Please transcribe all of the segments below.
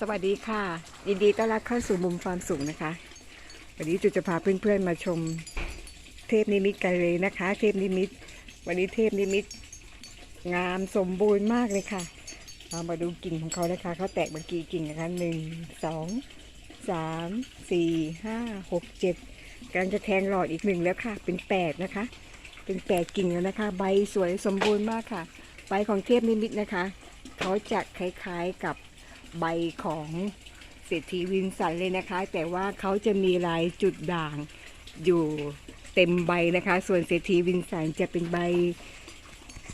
สวัสดีค่ะ ยินดีต้อนรับเข้าสู่มุมความสุขนะคะ วันนี้จุจะพาเพื่อนๆมาชมเทพนิมิตกันเลยนะคะ เทพนิมิต วันนี้เทพนิมิต งามสมบูรณ์มากเลยค่ะเรามาดูกิ่งของเขานะคะเขาแตกเมื่อกี้กิ่งนะคะหนึ่งสองสามสี่ห้าหกเจ็ดกำลังจะแทงหลอดอีกหนึ่งแล้วค่ะ เป็นแปดนะคะ เป็นแปดกิ่งแล้วนะคะ ใบสวยสมบูรณ์มากค่ะ ใบของเทพนิมิตนะคะเขาจะคล้ายๆกับ ใบของเศรษฐีวินสันเลยนะคะ แต่ว่าเขาจะมีลายจุดด่างอยู่เต็มใบนะคะ ส่วนเศรษฐีวินสันจะเป็นใบ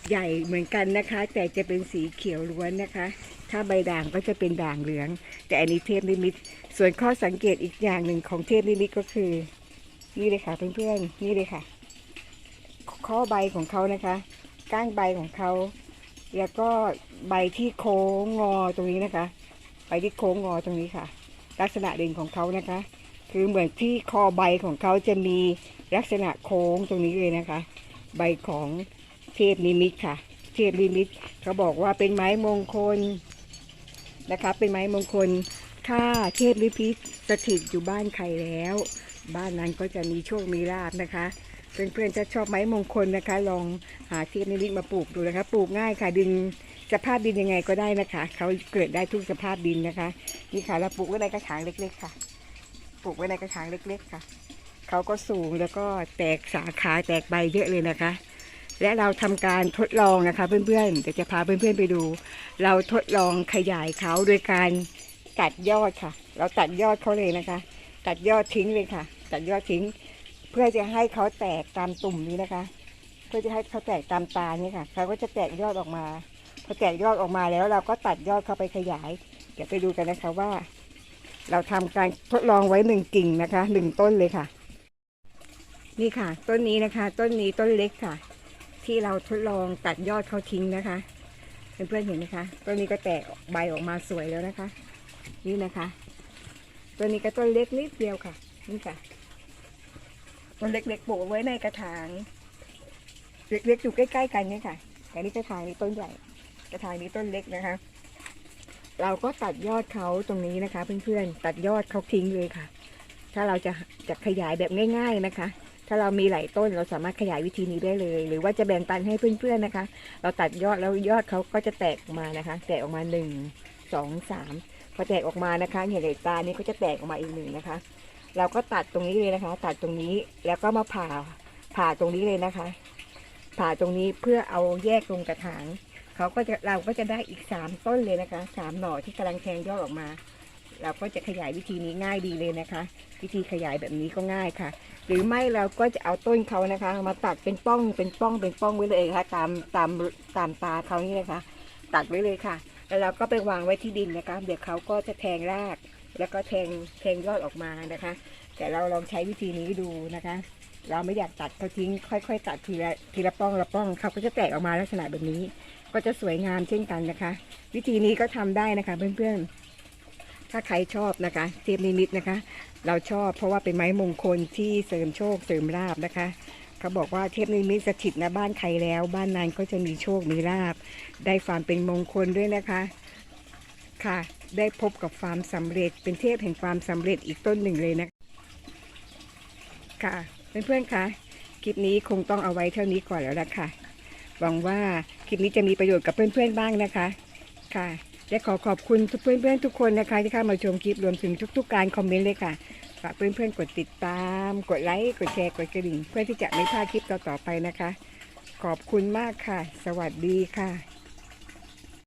ใหญ่เหมือนกันนะคะ แต่จะเป็นสีเขียวล้วนนะคะ ถ้าใบด่างก็จะเป็นด่างเหลือง แต่อันนี้เทพนิมิต ส่วนข้อสังเกตอีกอย่างหนึ่งของเทพนิมิตก็คือ นี่เลยค่ะเพื่อนๆนี่เลยค่ะ ข้อใบของเขานะคะ ก้านใบของเขา แล้วก็ใบที่โค้งงอตรงนี้นะคะ ใบที่โค้งงอตรงนี้ค่ะ ลักษณะเด่นของเขานะคะ คือเหมือนที่คอใบของเขาจะมีลักษณะโค้งตรงนี้เลยนะคะ ใบของเทพนิมิตค่ะ เทพนิมิตเขาบอกว่าเป็นไม้มงคลนะคะ เป็นไม้มงคลถ้าเทพนิมิตสถิตอยู่บ้านใครแล้ว บ้านนั้นก็จะมีโชคมีลาภนะคะ เพื่อนๆจะชอบไม้มงคลนะคะ ลองหาเทพนิมิมาปลูกดูนะคะปลูกง่ายค่ะดินสภาพดินยังไงก็ได้นะคะเขาเกิดได้ทุกสภาพดินนะคะนี่ค่ะเราปลูกไว้ในกระถางเล็ก ๆ ค่ะ ปลูกไว้ในกระถางเล็ก ๆ ค่ะเขาก็สูงแล้วก็แตกสาขาแตกใบเยอะเลยนะคะ และเราทำการทดลองนะคะ เพื่อนๆเดี๋ยวจะพาเพื่อนๆไปดู เราทดลองขยายเขาโดยการตัดยอดค่ะ เราตัดยอดเขาเลยนะคะ ตัดยอดทิ้งเลยค่ะ ตัดยอดทิ้ง เพื่อจะให้เขาแตกตามตุ่มนี้นะคะ เพื่อจะให้เขาแตกตามตานี่ค่ะเขาก็จะแตกยอดออกมา พอแตกยอดออกมาแล้ว เราก็ตัดยอดเข้าไปขยาย เดี๋ยวไปดูกันนะคะว่า เราทำการทดลองไว้หนึ่งกิ่งนะคะหนึ่งต้นเลยค่ะ นี่ค่ะ ต้นนี้นะคะ ต้นนี้ต้นเล็กค่ะ ที่เราทดลองตัดยอดเขาทิ้งนะคะเพื่อนๆเห็นไหมคะต้นนี้ก็แตกใบออกมาสวยแล้วนะคะ นี่นะคะต้นนี้ก็ต้นเล็กนิดเดียวค่ะ นี่ค่ะ ต้นเล็กๆปลูกไว้ในกระถาง เล็กๆอยู่ใกล้ๆกันเนี่ยค่ะแต่นี่กระถางนี้ต้นใหญ่ กระถางนี้ต้นเล็กนะคะ เราก็ตัดยอดเขาตรงนี้นะคะ เพื่อนๆตัดยอดเขาทิ้งเลยค่ะ ถ้าเราจะจะขยายแบบง่าย ๆนะคะ ถ้าเรามีหลายต้นเราสามารถขยายวิธีนี้ได้เลย หรือว่าจะแบ่งปันให้เพื่อนๆนะคะ เราตัดยอดแล้วยอดเขาก็จะแตกออกมานะคะ แตกออกมาหนึ่งสองสามพอแตกออกมานะคะเนี่ยเลตานี้ก็จะแตกออกมาอีกหนึ่งนะคะ เราก็ตัดตรงนี้เลยนะคะ ตัดตรงนี้แล้วก็มาผ่าผ่าตรงนี้เลยนะคะ ผ่าตรงนี้เพื่อเอาแยกลงกระถางเขาก็จะเราก็จะได้อีกสามต้นเลยนะคะสามหน่อที่กำลังแทงยอดออกมา เราก็จะขยายวิธีนี้ง่ายดีเลยนะคะ วิธีขยายแบบนี้ก็ง่ายค่ะ หรือไม่เราก็จะเอาต้นเขานะคะ มาตัดเป็นป้องเป็นป้องเป็นป้องไว้เลยค่ะ ตามตามตามตาเขานี่นะคะ ตัดไว้เลยค่ะ แล้วเราก็ไปวางไว้ที่ดินนะคะ เดี๋ยวเขาก็จะแทงราก แล้วก็แทงแทงยอดออกมานะคะ แต่เราลองใช้วิธีนี้ดูนะคะ เราไม่อยากตัดเขาทิ้ง ค่อย ๆ ตัดทีละทีละป้องละป้องเขาก็จะแตกออกมาลักษณะแบบนี้ ก็จะสวยงามเช่นกันนะคะ วิธีนี้ก็ทำได้นะคะเพื่อนๆ ถ้าใครชอบนะคะเทพนิมิตนะคะ เราชอบเพราะว่าเป็นไม้มงคลที่เสริมโชคเสริมลาบนะคะเขาบอกว่าเทพนิมิตสถิตณบ้านใครแล้ว บ้านนั้นก็จะมีโชคมีลาบ ได้ความเป็นมงคลด้วยนะคะ ค่ะ ได้พบกับความสำเร็จเป็นเทพแห่งความสำเร็จอีกต้นหนึ่งเลยนะคะค่ะเพื่อนๆคะคลิปนี้คงต้องเอาไว้เท่านี้ก่อนแล้วละค่ะ หวังว่าคลิปนี้จะมีประโยชน์กับเพื่อนๆบ้างนะคะค่ะและขอขอบคุณทุกเพื่อนๆทุกคนนะคะ ที่เข้ามาชมคลิปรวมถึงทุกๆการคอมเมนต์เลยค่ะฝากเพื่อนๆกดติดตาม กดไลค์กดแชร์กดกระดิ่ง เพื่อที่จะไม่พลาดคลิปต่อๆไปนะคะ ขอบคุณมากค่ะ สวัสดีค่ะ